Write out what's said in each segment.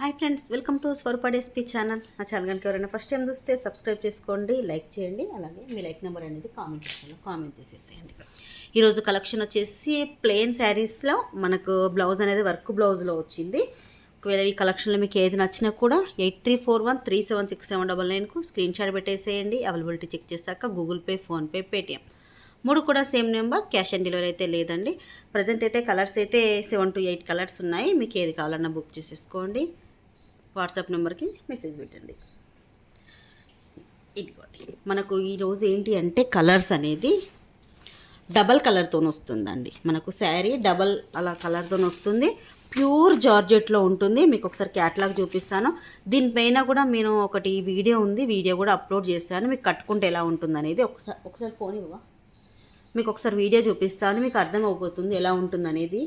Hi friends welcome to Swarupa డెస్పీ channel. నా channel కనుక ఎవరైనా ఫస్ట్ టైం చూస్తే సబ్స్క్రైబ్ చేసుకోండి లైక్ చేయండి అలాగే మీ లైక్ నెంబర్ అనేది కామెంట్ చేయండి కామెంట్ చేసేసేయండి. ఈరోజు కలెక్షన్ వచ్చేసి ప్లెయిన్ శారీస్లో మనకు బ్లౌజ్ అనేది వర్క్ బ్లౌజ్లో వచ్చింది. ఒకవేళ ఈ కలెక్షన్లో మీకు ఏది నచ్చినా కూడా eight three four one three seven six seven double నైన్కు screen shot పెట్టేసేయండి. అవైలబిలిటీ చెక్ చేశాక గూగుల్ పే ఫోన్పే పేటిఎం మూడు కూడా same number cash on delivery అయితే లేదండి. ప్రజెంట్ అయితే కలర్స్ అయితే సెవెన్ టు ఎయిట్ కలర్స్ ఉన్నాయి. మీకు ఏది కావాలన్నా బుక్ చేసేసుకోండి. వాట్సాప్ నెంబర్కి మెసేజ్ పెట్టండి. ఇదిగోండి. మనకు ఈరోజు ఏంటి అంటే కలర్స్ అనేది డబల్ కలర్తో వస్తుందండి. మనకు శారీ డబల్ అలా కలర్తో వస్తుంది. ప్యూర్ జార్జెట్లో ఉంటుంది. మీకు ఒకసారి క్యాట్లాగ్ చూపిస్తాను. దీనిపైన కూడా నేను ఒకటి వీడియో ఉంది. వీడియో కూడా అప్లోడ్ చేస్తాను. మీకు కట్టుకుంటే ఎలా ఉంటుంది అనేది ఒకసారి ఒకసారి ఫోన్ ఇవ్వ మీకు ఒకసారి వీడియో చూపిస్తాను. మీకు అర్థం అయిపోతుంది ఎలా ఉంటుంది అనేది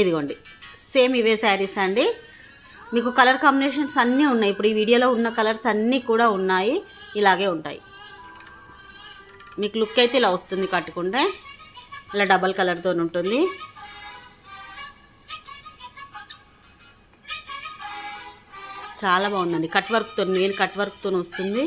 ఇదిగోండి. సేమ్ ఇవే శారీస్ అండి. మీకు కలర్ కాంబినేషన్స్ అన్నీ ఉన్నాయి. ఇప్పుడు ఈ వీడియోలో ఉన్న కలర్స్ అన్నీ కూడా ఉన్నాయి. ఇలాగే ఉంటాయి. మీకు లుక్ అయితే ఇలా వస్తుంది కట్టుకుంటే. ఇలా డబల్ కలర్తో ఉంటుంది. చాలా బాగుందండి. కట్ వర్క్తో మెయిన్ కట్ వర్క్తో వస్తుంది.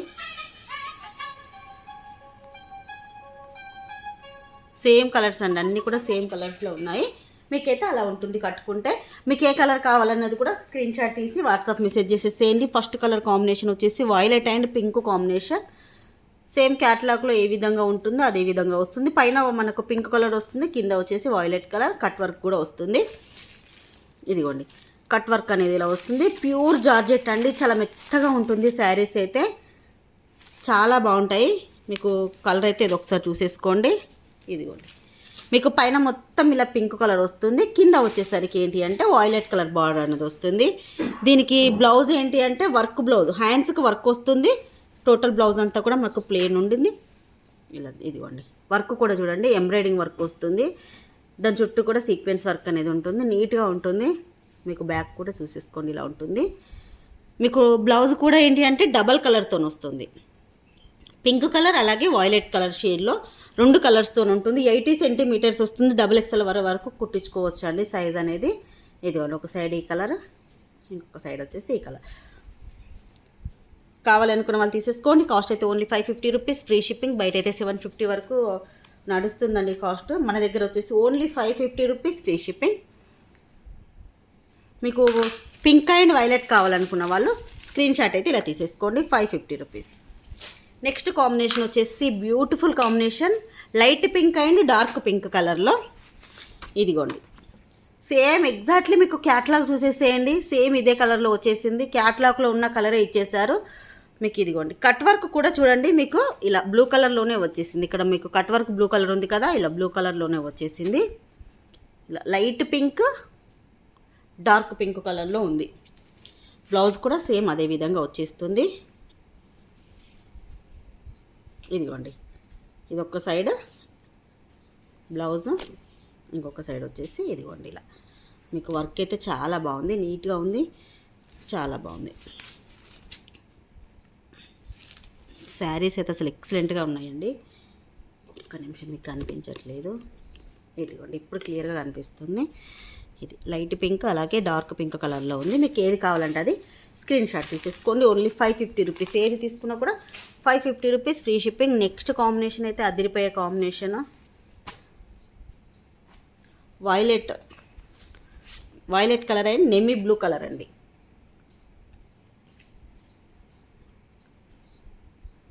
సేమ్ కలర్స్ అండి. అన్నీ కూడా సేమ్ కలర్స్లో ఉన్నాయి. మీకైతే అలా ఉంటుంది కట్టుకుంటే. మీకు ఏ కలర్ కావాలన్నది కూడా స్క్రీన్ షాట్ తీసి వాట్సాప్ మెసేజ్ చేసేసేయండి. ఫస్ట్ కలర్ కాంబినేషన్ వచ్చేసి violet and pink combination. Same క్యాటలాగ్లో ఏ విధంగా ఉంటుందో అదే విధంగా వస్తుంది. పైన మనకు పింక్ కలర్ వస్తుంది. కింద వచ్చేసి వైలెట్ కలర్ కట్ వర్క్ కూడా వస్తుంది. ఇదిగోండి. కట్ వర్క్ అనేది ఇలా వస్తుంది. ప్యూర్ జార్జెట్ అండి. చాలా మెత్తగా ఉంటుంది శారీస్ అయితే. చాలా బాగుంటాయి. మీకు కలర్ అయితే ఇది ఒకసారి చూసేసుకోండి. ఇదిగోండి. మీకు పైన మొత్తం ఇలా పింక్ కలర్ వస్తుంది. కింద వచ్చేసరికి ఏంటి అంటే వాయిలెట్ కలర్ బార్డర్ అనేది వస్తుంది. దీనికి బ్లౌజ్ ఏంటి అంటే వర్క్ బ్లౌజ్ హ్యాండ్స్కి వర్క్ వస్తుంది. టోటల్ బ్లౌజ్ అంతా కూడా మనకు ప్లేన్ ఉండింది. ఇలా ఇదిగోండి. వర్క్ కూడా చూడండి ఎంబ్రాయిడింగ్ వర్క్ వస్తుంది. దాని చుట్టూ కూడా సీక్వెన్స్ వర్క్ అనేది ఉంటుంది. నీట్గా ఉంటుంది. మీకు బ్యాక్ కూడా చూసేసుకోండి ఇలా ఉంటుంది. మీకు బ్లౌజ్ కూడా ఏంటి అంటే డబల్ కలర్తో వస్తుంది. పింక్ కలర్ అలాగే వాయిలెట్ కలర్ షేడ్లో రెండు కలర్స్తో ఉంటుంది. ఎయిటీ సెంటీమీటర్స్ వస్తుంది. డబుల్ ఎక్స్ఎల్ వర వరకు కుట్టించుకోవచ్చు అండి సైజ్ అనేది ఇదిగోండి ఒక సైడ్ ఈ కలర్ ఇంకొక సైడ్ వచ్చేసి ఈ కలర్. కావాలనుకున్న వాళ్ళు తీసేసుకోండి. కాస్ట్ అయితే only five fifty rupees free shipping బయట అయితే సెవెన్ ఫిఫ్టీ వరకు నడుస్తుందండి కాస్ట్ మన దగ్గర వచ్చేసి only five fifty rupees free shipping మీకు పింక్ అండ్ వైలెట్ కావాలనుకున్న వాళ్ళు స్క్రీన్ షాట్ అయితే ఇలా తీసేసుకోండి. Five fifty rupees next combination వచ్చేసి beautiful combination light pink and dark pink కలర్లో. ఇదిగోండి. సేమ్ ఎగ్జాక్ట్లీ మీకు క్యాట్లాగ్ చూసేసేయండి. సేమ్ ఇదే కలర్లో వచ్చేసింది. క్యాట్లాగ్లో ఉన్న కలరే ఇచ్చేసారు మీకు ఇదిగోండి. కట్ వర్క్ కూడా చూడండి. మీకు ఇలా బ్లూ కలర్లోనే వచ్చేసింది. ఇక్కడ మీకు కట్ వర్క్ బ్లూ కలర్ ఉంది కదా ఇలా బ్లూ కలర్లోనే వచ్చేసింది. ఇలా లైట్ పింక్ డార్క్ పింక్ కలర్లో ఉంది. బ్లౌజ్ కూడా సేమ్ అదే విధంగా వచ్చేస్తుంది. ఇదిగోండి. ఇది ఒక సైడ్ బ్లౌజ్ ఇంకొక సైడ్ వచ్చేసి ఇదిగోండి ఇలా. మీకు వర్క్ అయితే చాలా బాగుంది నీట్గా ఉంది చాలా బాగుంది. శారీస్ అయితే అసలు ఎక్సలెంట్గా ఉన్నాయండి. ఒక్క నిమిషం మీకు కనిపించట్లేదు. ఇదిగోండి ఇప్పుడు క్లియర్గా కనిపిస్తుంది. ఇది లైట్ పింక్ అలాగే డార్క్ పింక్ కలర్లో ఉంది. మీకు ఏది కావాలంటే అది స్క్రీన్ షాట్ తీసేసుకోండి. Only five fifty rupees. ఏది తీసుకున్నా కూడా five fifty rupees free shipping. Next combination అయితే అదిరిపోయే combination. Violet. Violet colour and navy blue colour అండి.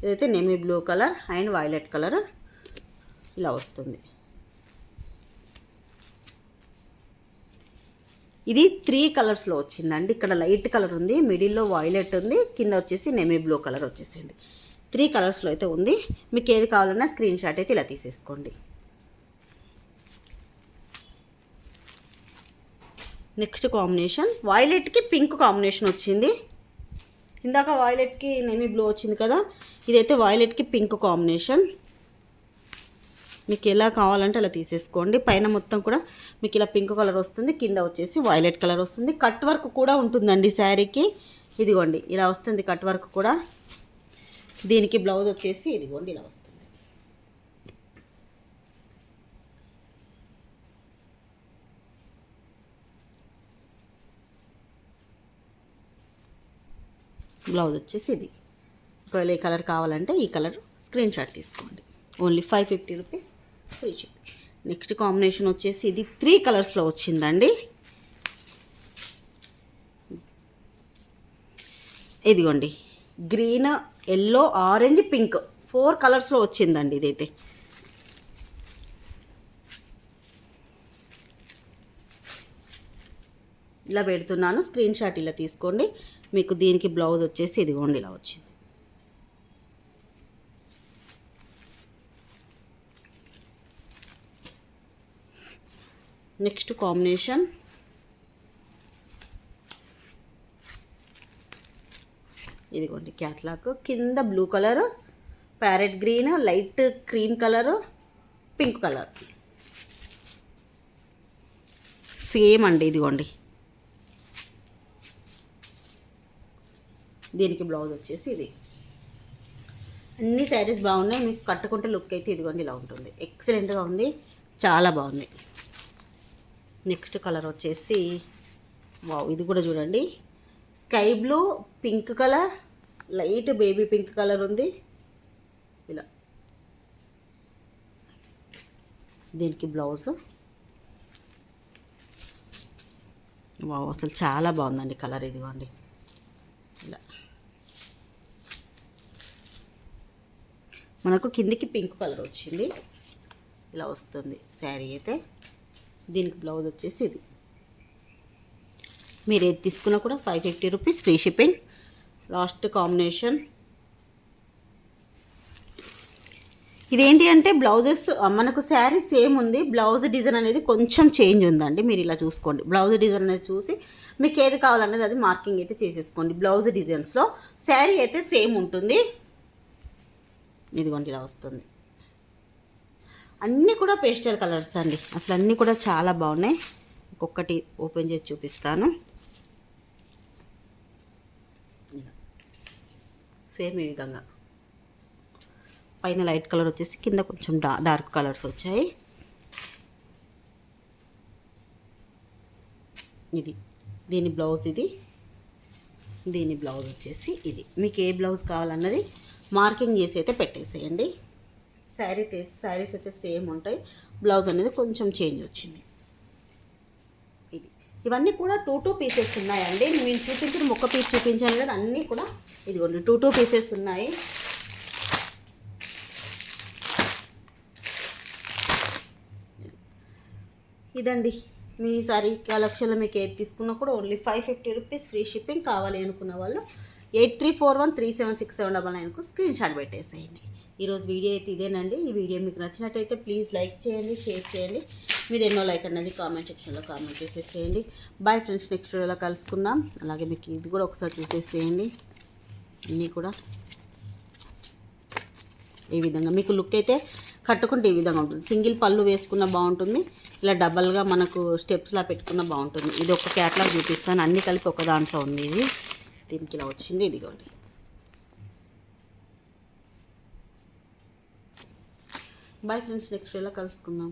ఇదైతే navy blue colour and violet colour. ఇలా వస్తుంది. ఇది త్రీ కలర్స్లో వచ్చిందండి. ఇక్కడ లైట్ కలర్ ఉంది మిడిల్లో వైలెట్ ఉంది కింద వచ్చేసి నెమీ బ్లూ కలర్ వచ్చేసింది. త్రీ కలర్స్లో అయితే ఉంది. మీకు ఏది కావాలన్నా స్క్రీన్ షాట్ అయితే ఇలా తీసేసుకోండి. Next combination. వైలెట్కి పింక్ కాంబినేషన్ వచ్చింది. ఇందాక వైలెట్కి నెమీ బ్లూ వచ్చింది కదా ఇదైతే వైలెట్కి పింక్ కాంబినేషన్. మీకు ఎలా కావాలంటే అలా తీసేసుకోండి. పైన మొత్తం కూడా మీకు ఇలా పింక్ కలర్ వస్తుంది. కింద వచ్చేసి వైలెట్ కలర్ వస్తుంది. కట్ వర్క్ కూడా ఉంటుందండి శారీకి. ఇదిగోండి ఇలా వస్తుంది కట్ వర్క్ కూడా. దీనికి బ్లౌజ్ వచ్చేసి ఇదిగోండి ఇలా వస్తుంది. బ్లౌజ్ వచ్చేసి ఇది. ఒకవేళ ఏ కలర్ కావాలంటే ఈ కలర్ స్క్రీన్ షాట్ తీసుకోండి. Only five fifty rupees free shipping next combination వచ్చేసి ఇది త్రీ కలర్స్లో వచ్చిందండి. ఇదిగోండి. Green yellow orange pink. Four కలర్స్లో వచ్చిందండి ఇదైతే. ఇలా పెడుతున్నాను. స్క్రీన్ షాట్ ఇలా తీసుకోండి. మీకు దీనికి బ్లౌజ్ వచ్చేసి ఇదిగోండి ఇలా వచ్చింది. Next combination. ఇదిగోండి క్యాట్లాక్ కింద blue colour parrot green light cream colour pink colour. Same అండి ఇదిగోండి. దీనికి బ్లౌజ్ వచ్చేసి ఇది. అన్ని శారీస్ బాగున్నాయి మీకు కట్టుకుంటే లుక్ అయితే ఇదిగోండి ఇలా ఉంటుంది. ఎక్సలెంట్గా ఉంది చాలా బాగుంది. నెక్స్ట్ కలర్ వచ్చేసి వావ్ ఇది కూడా చూడండి. Sky blue pink colour light baby pink colour ఉంది. ఇలా. దీనికి బ్లౌజ్. వావ్ అసలు చాలా బాగుందండి కలర్ ఇదిగోండి. ఇలా. మనకు కిందికి పింక్ కలర్ వచ్చింది. ఇలా వస్తుంది శారీ అయితే. దీనికి బ్లౌజ్ వచ్చేసి ఇది. మీరు ఏది తీసుకున్నా కూడా five fifty rupees free shipping. Last combination. ఇదేంటి అంటే బ్లౌజెస్ మనకు శారీ సేమ్ ఉంది. బ్లౌజ్ డిజైన్ అనేది కొంచెం చేంజ్ ఉందండి. మీరు ఇలా చూసుకోండి. బ్లౌజ్ డిజైన్ అనేది చూసి మీకు ఏది కావాలనేది అది మార్కింగ్ అయితే చేసేసుకోండి. బ్లౌజ్ డిజైన్స్లో శారీ అయితే సేమ్ ఉంటుంది. ఇదిగోండి ఇలా వస్తుంది. అన్నీ కూడా పేస్టల్ కలర్స్ అండి. అసలు అన్నీ కూడా చాలా బాగున్నాయి. ఒక్కొక్కటి ఓపెన్ చేసి చూపిస్తాను. సేమ్ ఈ విధంగా. పైన లైట్ కలర్ వచ్చేసి కింద కొంచెం డా డార్క్ కలర్స్ వచ్చాయి. ఇది దీని బ్లౌజ్ ఇది దీని బ్లౌజ్ వచ్చేసి ఇది. మీకు ఏ బ్లౌజ్ కావాలన్నది మార్కింగ్ చేసి అయితే పెట్టేసేయండి. శారీ శారీస్ అయితే సేమ్ ఉంటాయి. బ్లౌజ్ అనేది కొంచెం చేంజ్ వచ్చింది. ఇవన్నీ కూడా టూ టూ పీసెస్ ఉన్నాయండి. నేను చూపించిన మొక్క పీస్ చూపించాను కదా అన్నీ కూడా ఇదిగోండి టూ టూ పీసెస్ ఉన్నాయి. ఇదండి మీ సారీ కలెక్షన్లో మీకు ఏది తీసుకున్నా కూడా only five fifty rupees free shipping కావాలి అనుకున్న వాళ్ళు eight three four one three seven six seven double నైన్కు screen shot పెట్టేసేయండి. ఈరోజు వీడియో అయితే ఇదేనండి. ఈ వీడియో మీకు నచ్చినట్టయితే ప్లీజ్ లైక్ చేయండి షేర్ చేయండి. మీరు ఎన్నో లైక్ అన్నది కామెంట్ సెక్షన్లో కామెంట్ చేసేసేయండి. బాయ్ ఫ్రెండ్స్ నెక్స్ట్ వీడియోలో కలుసుకుందాం. అలాగే మీకు ఇది కూడా ఒకసారి చూసేసేయండి. అన్నీ కూడా ఈ విధంగా. మీకు లుక్ అయితే కట్టుకుంటే ఈ విధంగా ఉంటుంది. సింగిల్ పళ్ళు వేసుకున్న బాగుంటుంది. ఇలా డబల్గా మనకు స్టెప్స్లా పెట్టుకున్న బాగుంటుంది. ఇది ఒక క్యాట్లాగ్ చూపిస్తాను. అన్నీ కలిపి ఒక దాంట్లో ఉంది ఇది. దీనికి ఇలా వచ్చింది. ఇదిగోండి. బాయ్ ఫ్రెండ్స్ నెక్స్ట్ వీడియోలో కలుసుకుందాం.